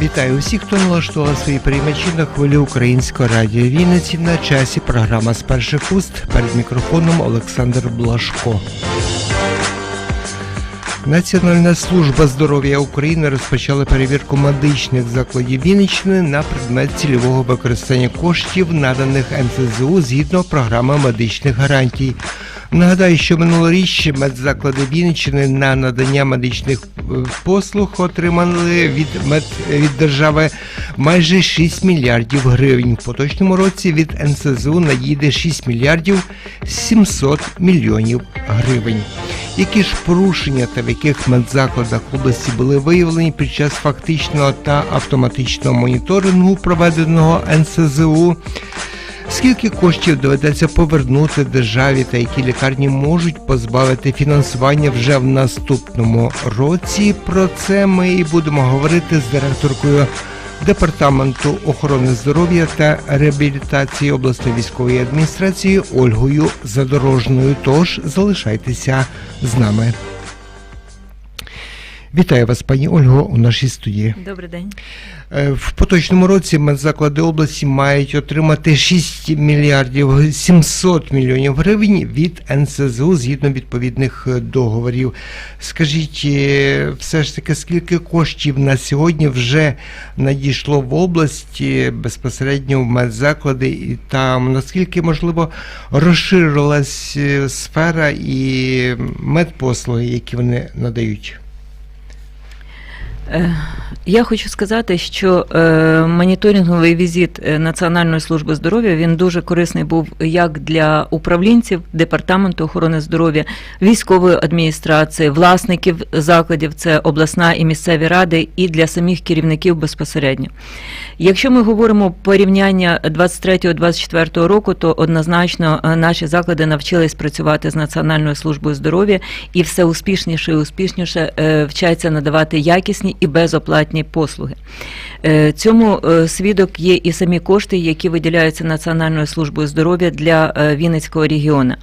Вітаю усіх, хто налаштував свої приймачі на хвилі Українського радіо Вінниці на часі. Програма з перших уст перед мікрофоном Олександр Блашко. Національна служба здоров'я України розпочала перевірку медичних закладів Вінниччини на предмет цільового використання коштів, наданих НСЗУ згідно програми медичних гарантій. Нагадаю, що минулоріч медзаклади Вінниччини на надання медичних е, послуг отримали від мед від держави майже 6 мільярдів гривень. В поточному році від НСЗУ надійде 6 мільярдів 700 мільйонів гривень. Які ж порушення та в яких медзакладах області були виявлені під час фактичного та автоматичного моніторингу, проведеного НСЗУ? Скільки коштів доведеться повернути державі та які лікарні можуть позбавити фінансування вже в наступному році? Про це ми і будемо говорити з директоркою департаменту охорони здоров'я та реабілітації обласної військової адміністрації Ольгою Задорожною. Тож залишайтеся з нами. Вітаю вас, пані Ольго, у нашій студії. Добрий день. Е, В поточному році медзаклади області мають отримати 6 мільярдів 700 мільйонів гривень від НСЗУ згідно відповідних е, договорів. Скажіть, е, все ж таки, скільки коштів на сьогодні вже надійшло в області безпосередньо в медзаклади, і там наскільки можливо розширилась сфера і медпослуги, які вони надають? Е, Я хочу сказати, що е, моніторинговий візит е, Національної служби здоров'я він дуже корисний був як для управлінців департаменту охорони здоров'я, військової адміністрації, власників закладів, це обласна і місцеві ради, і для самих керівників безпосередньо. Якщо ми говоримо порівняння 23-24 року, то однозначно наші заклади навчились працювати з Національною службою здоров'я і все успішніше і успішніше вчаться надавати якісні і безоплатні послуги. Е, Цьому е, свідок є і самі кошти, які виділяються Національною службою здоров'я для е, Вінницького регіону.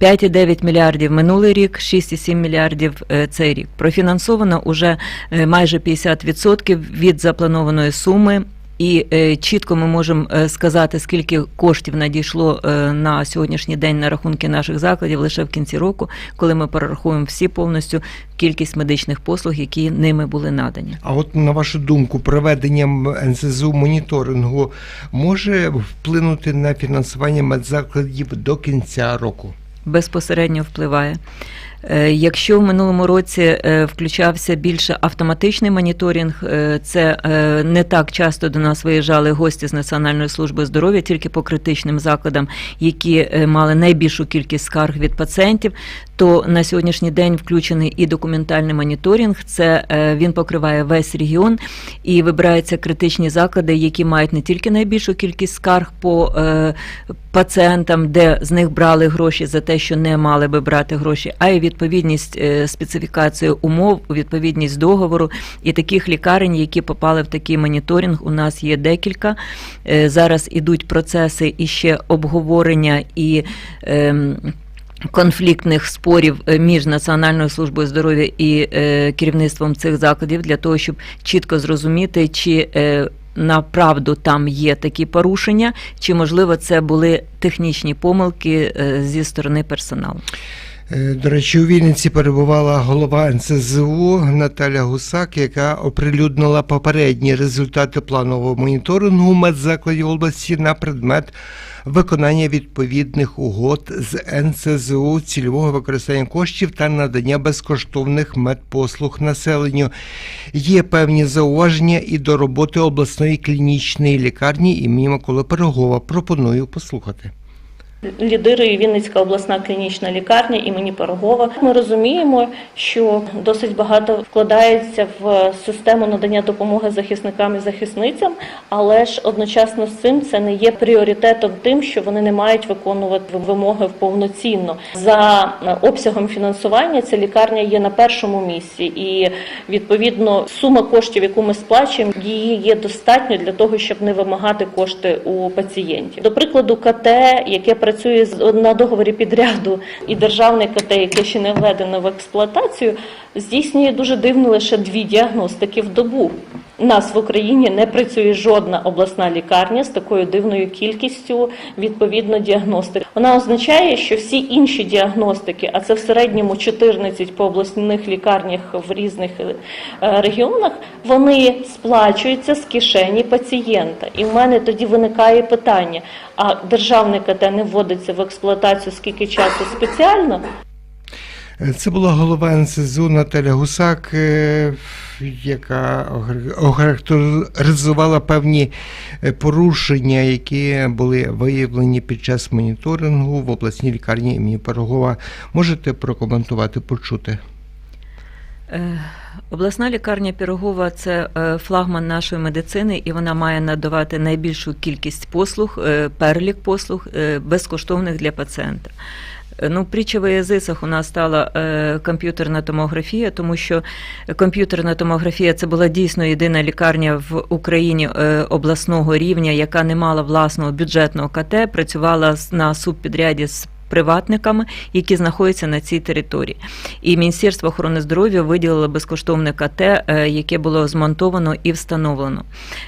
5,9 мільярдів минулий рік, 6,7 мільярдів цей рік. Профінансовано уже майже 50% від запланованої суми. І е, чітко ми можемо е, сказати, скільки коштів надійшло е, на сьогоднішній день на рахунки наших закладів лише в кінці року, коли ми перерахуємо всі повністю кількість медичних послуг, які ними були надані. А от на вашу думку, проведенням НСЗУ моніторингу може вплинути на фінансування медзакладів до кінця року? безпосередньо впливає. Е, Якщо в минулому році е, включався більше автоматичний моніторинг, е, це не так часто до нас виїжджали гості з Національної служби здоров'я, тільки по критичним закладам, які мали найбільшу кількість скарг від пацієнтів. То на сьогоднішній день включений і документальний моніторинг. Це він покриває весь регіон і вибираються критичні заклади, які мають не тільки найбільшу кількість скарг по пацієнтам, де з них брали гроші за те, що не мали би брати гроші, а й відповідність е, специфікації умов, у відповідність договору. І таких лікарень, які попали в такий моніторинг, у нас є декілька. Е, Зараз ідуть процеси і ще обговорення і. ем, Конфліктних спорів е, між Національною службою здоров'я і е, керівництвом цих закладів для того, щоб чітко зрозуміти, чи е, направду там є такі порушення, чи можливо це були технічні помилки е, зі сторони персоналу. Е, До речі, у Вінниці перебувала голова НСЗУ Наталя Гусак, яка оприлюднила попередні результати планового моніторингу медзакладів області на предмет виконання відповідних угод з НСЗУ, цільового використання коштів та надання безкоштовних медпослуг населенню. Є певні зауваження і до роботи обласної клінічної лікарні імені Миколи Пирогова. Пропоную послухати. Лідирує Вінницька обласна клінічна лікарня імені Пирогова. Ми розуміємо, що досить багато вкладається в систему надання допомоги захисникам і захисницям, але ж одночасно з цим це не є пріоритетом тим, що вони не мають виконувати вимоги повноцінно. За обсягом фінансування ця лікарня є на першому місці, і відповідно сума коштів, яку ми сплачуємо, її є достатньо для того, щоб не вимагати кошти у пацієнтів. До прикладу, КТ, яке працює на договорі підряду і державне КТ, яке ще не введено в експлуатацію, здійснює дуже дивно лише дві діагностики в добу. У нас в Україні не працює жодна обласна лікарня з такою дивною кількістю відповідно діагностик. Вона означає, що всі інші діагностики, а це в середньому 14 по обласних лікарнях в різних е, регіонах, вони сплачуються з кишені пацієнта. І в мене тоді виникає питання: а державне КТ не вводиться в експлуатацію скільки часу спеціально? Це була голова НСЗУ Наталя Гусак, е, яка охар- охарактеризувала певні е, порушення, які були виявлені під час моніторингу в обласній лікарні імені Пирогова. Можете прокоментувати, почути? Е, Обласна лікарня Пірогова це флагман нашої медицини, і вона має надавати найбільшу кількість послуг, перелік послуг безкоштовних для пацієнта. Ну, притча в язицях у нас стала е, комп'ютерна томографія, тому що комп'ютерна томографія це була дійсно єдина лікарня в Україні е, обласного рівня, яка не мала власного бюджетного КТ, працювала на субпідряді з приватниками, які знаходяться на цій території. І Міністерство охорони здоров'я виділило безкоштовне КТ, е, яке було змонтовано і встановлено.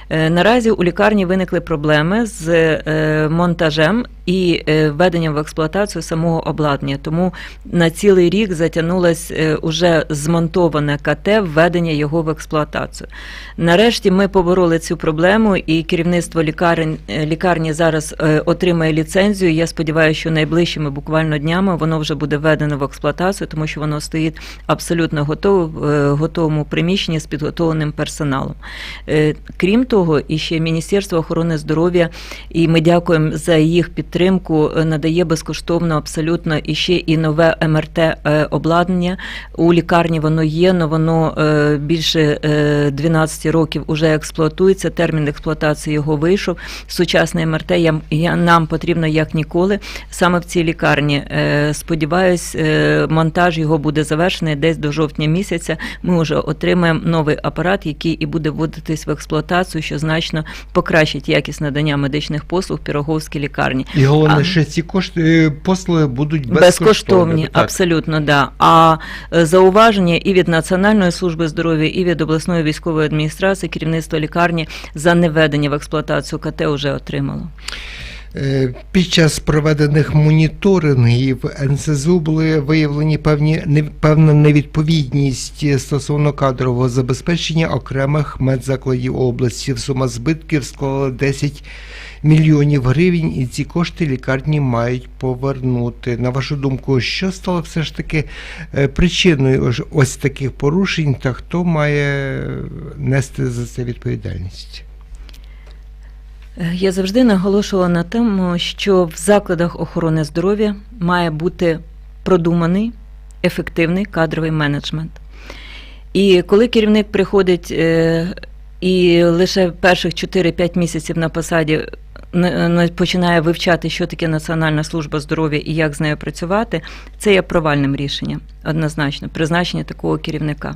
Е, Наразі у лікарні виникли проблеми з е, монтажем і е, введенням в експлуатацію самого обладнання. Тому на цілий рік затягнулось е, уже змонтоване КТ, введення його в експлуатацію. Нарешті ми побороли цю проблему, і керівництво лікарень, е, лікарні зараз отримає ліцензію. Я сподіваюся, що найближчими буквально днями воно вже буде введено в експлуатацію, тому що воно стоїть абсолютно готове в готовому приміщенні з підготовленим персоналом. Крім того, і ще Міністерство охорони здоров'я, і ми дякуємо за їх підтримку, е, надає безкоштовно абсолютно і ще і нове МРТ е, обладнання. У лікарні воно є, але воно е, більше е, 12 років вже експлуатується. Термін експлуатації його вийшов. Сучасне МРТ нам потрібно як ніколи саме в цій лікарні. Сподіваюсь, монтаж його буде завершений десь до жовтня місяця. Ми вже отримаємо новий апарат, який і буде вводитись в експлуатацію, що значно покращить якість надання медичних послуг в Піроговській лікарні. І головне, А- що ці кошти е, послуги будуть безкоштовні. Безкоштовні, Так. абсолютно, да. А е, зауваження і від Національної служби здоров'я, і від обласної військової адміністрації, керівництво лікарні за неведення в експлуатацію КТ вже отримало. Е, Під час проведених моніторингів НСЗУ були виявлені певні не- певна невідповідність стосовно кадрового забезпечення окремих медзакладів області. Сума збитків склала 10 мільйонів гривень, і ці кошти лікарні мають повернути. На вашу думку, що стало все ж таки е, причиною ось- ось таких порушень, та хто має нести за це відповідальність? Я завжди наголошувала на тому, що в закладах охорони здоров'я має бути продуманий ефективний кадровий менеджмент. І коли керівник приходить е, і лише перших 4-5 місяців на посаді починає вивчати, що таке Національна служба здоров'я і як з нею працювати, це є провальним рішенням, однозначно, призначення такого керівника.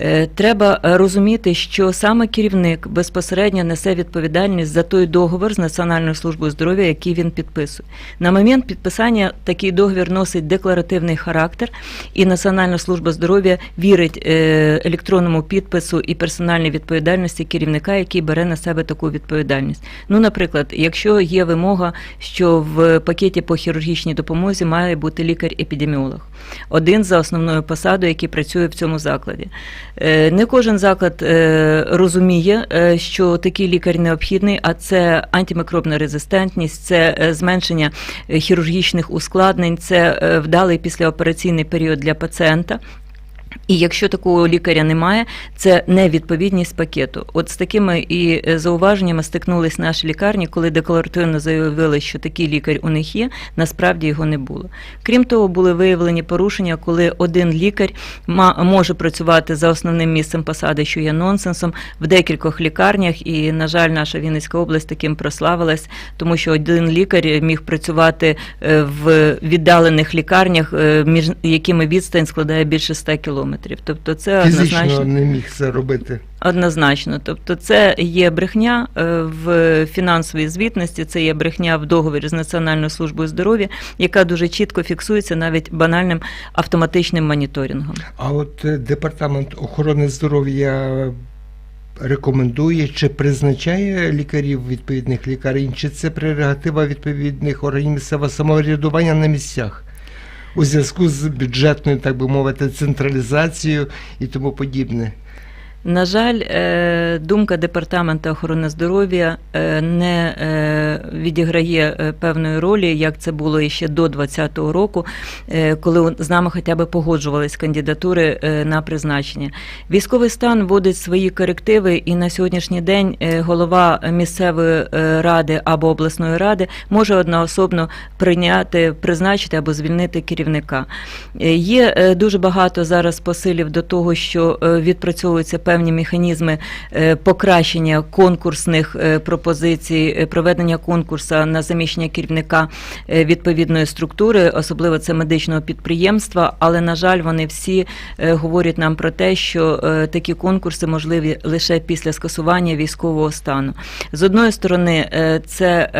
Е, Треба розуміти, що саме керівник безпосередньо несе відповідальність за той договір з Національною службою здоров'я, який він підписує. На момент підписання такий договір носить декларативний характер, і Національна служба здоров'я вірить е, електронному підпису і персональній відповідальності керівника, який бере на себе таку відповідальність. Ну, наприклад, якщо є вимога, що в пакеті по хірургічній допомозі має бути лікар-епідеміолог, один за основною посадою, який працює в цьому закладі. Е, Не кожен заклад е, розуміє, е, що такий лікар необхідний, а це антимікробна резистентність, це зменшення хірургічних ускладнень, це вдалий післяопераційний період для пацієнта. І якщо такого лікаря немає, це невідповідність пакету. От з такими і е, зауваженнями стикнулись наші лікарні, коли декларативно заявили, що такий лікар у них є, насправді його не було. Крім того, були виявлені порушення, коли один лікар може працювати за основним місцем посади, що є нонсенсом, в декількох лікарнях. І, на жаль, наша Вінницька область таким прославилась, тому що один лікар міг працювати е, в віддалених лікарнях, е, між якими відстань складає більше 100 кілометрів. Кілометрів. Тобто це Фізично однозначно. не міг це робити. Однозначно, тобто це є брехня е, в фінансовій звітності, це є брехня в договорі з Національною службою здоров'я, яка дуже чітко фіксується навіть банальним автоматичним моніторингом. А от е, департамент охорони здоров'я рекомендує чи призначає лікарів відповідних лікарень, чи це прерогатива відповідних органів місцевого самоврядування на місцях у зв'язку з бюджетною, так би мовити, централізацією і тому подібне. На жаль, е, думка департаменту охорони здоров'я е, не е, відіграє певної ролі, як це було іще до 2020 року, коли з нами хоча б погоджувались кандидатури на призначення. Військовий стан вводить свої корективи, і на сьогоднішній день голова місцевої ради або обласної ради може одноособно прийняти, призначити або звільнити керівника. Є дуже багато зараз посилів до того, що е, відпрацьовуються певні механізми е, покращення конкурсних е, пропозицій, е, проведення конкурсу на заміщення керівника відповідної структури, особливо це медичного підприємства. Але на жаль, вони всі говорять нам про те, що такі конкурси можливі лише після скасування військового стану. З одної сторони, це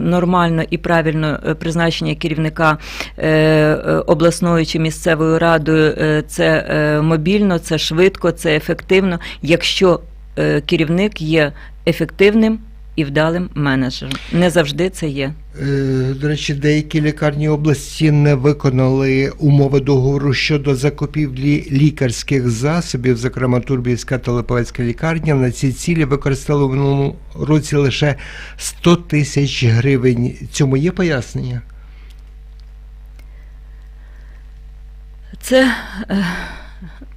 нормально і правильно призначення керівника е, чи місцевою радою. Це мобільно, це швидко, це ефективно, якщо е, керівник є ефективним і вдалим менеджером. Не завжди це є. Е, До речі, деякі лікарні області не виконали умови договору щодо закупівлі лікарських засобів, зокрема Турбівська та Липовецька лікарня. На ці цілі використали в минулому році лише 100 тисяч гривень. Цьому є пояснення? Це, е,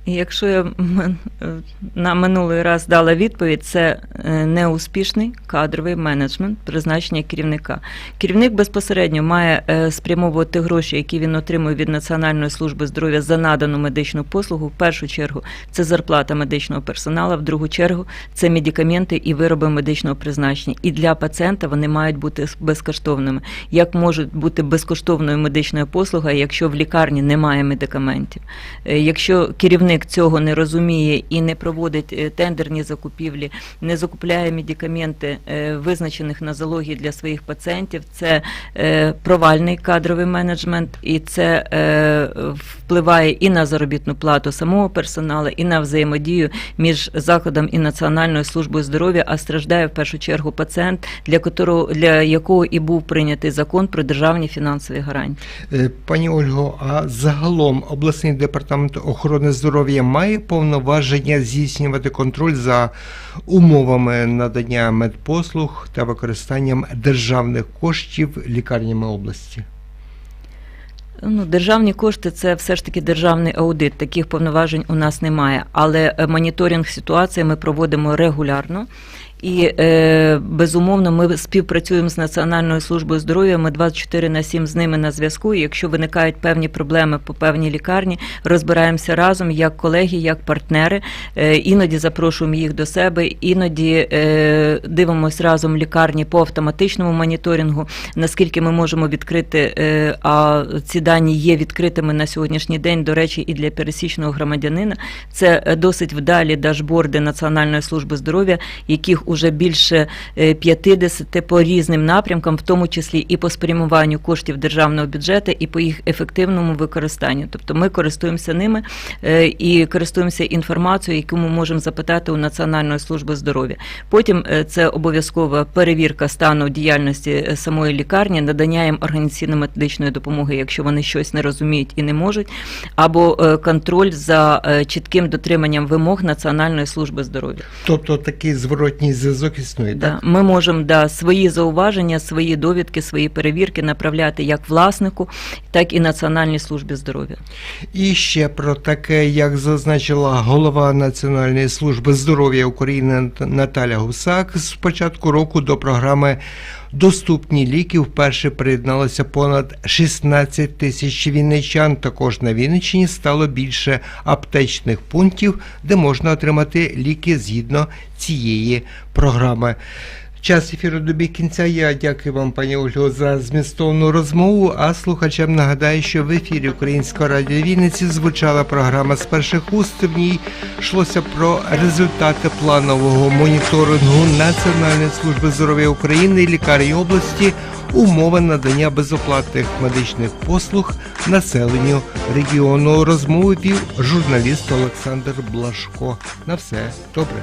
якщо я е, на минулий раз дала відповідь, це е, неуспішний кадровий менеджмент призначення керівника. Керівник безпосередньо має е, спрямовувати гроші, які він отримує від Національної служби здоров'я за надану медичну послугу. В першу чергу це зарплата медичного персоналу, в другу чергу це медикаменти і вироби медичного призначення. І для пацієнта вони мають бути безкоштовними. Як може бути безкоштовною медичною послуга, якщо в лікарні немає медикаментів? Якщо керівник цього не розуміє і не проводить е, тендерні закупівлі, не закупляє медикаменти, е, визначених на залогі для своїх пацієнтів, це е, провальний кадровий менеджмент, і це впливає і на заробітну плату самого персоналу, і на взаємодію між закладом і Національною службою здоров'я, а страждає в першу чергу пацієнт, для котрого для якого і був прийнятий закон про державні фінансові гарантії. Пані Ольго, а загалом обласний департамент охорони здоров'я має повноваження здійснювати контроль за умовами надання медпослуг та використанням державних коштів лікарнями області? Ну, державні кошти це все ж таки державний аудит. Таких повноважень у нас немає. Але е, моніторинг ситуації ми проводимо регулярно. І е, безумовно ми співпрацюємо з Національною службою здоров'я. Ми 24 на 7 з ними на зв'язку. І якщо виникають певні проблеми по певній лікарні, розбираємося разом як колеги, як партнери. Е, іноді запрошуємо їх до себе, іноді е, дивимося разом лікарні по автоматичному моніторингу. Наскільки ми можемо відкрити, е, а ці дані є відкритими на сьогоднішній день, до речі, і для пересічного громадянина. Це е, досить вдалі дашборди Національної служби здоров'я, яких уже більше е, 50 по різним напрямкам, в тому числі і по спрямуванню коштів державного бюджету, і по їх ефективному використанню. Тобто ми користуємося ними е, і користуємося інформацією, яку ми можемо запитати у Національної служби здоров'я. Потім е, це обов'язкова перевірка стану діяльності е, самої лікарні, надання їм організаційно-методичної допомоги, якщо вони щось не розуміють і не можуть, або е, контроль за е, чітким дотриманням вимог Національної служби здоров'я. Тобто такий зворотній зв'язок існує, Да. так? Ми можемо да, свої зауваження, свої довідки, свої перевірки направляти як власнику, так і Національній службі здоров'я. І ще про таке, як зазначила голова Національної служби здоров'я України Наталя Гусак, з початку року до програми Доступні ліки вперше приєдналося понад 16 тисяч вінничан. Також на Вінниччині стало більше аптечних пунктів, де можна отримати ліки згідно цієї програми. Час ефіру добіг кінця. Я дякую вам, пані Ольго, за змістовну розмову. А слухачам нагадаю, що в ефірі Українського радіо Вінниці звучала програма з перших уст. В ній йшлося про результати планового моніторингу Національної служби здоров'я України і лікарні області. Умови надання безоплатних медичних послуг населенню регіону. Розмови вів журналіст Олександр Блашко. На все добре.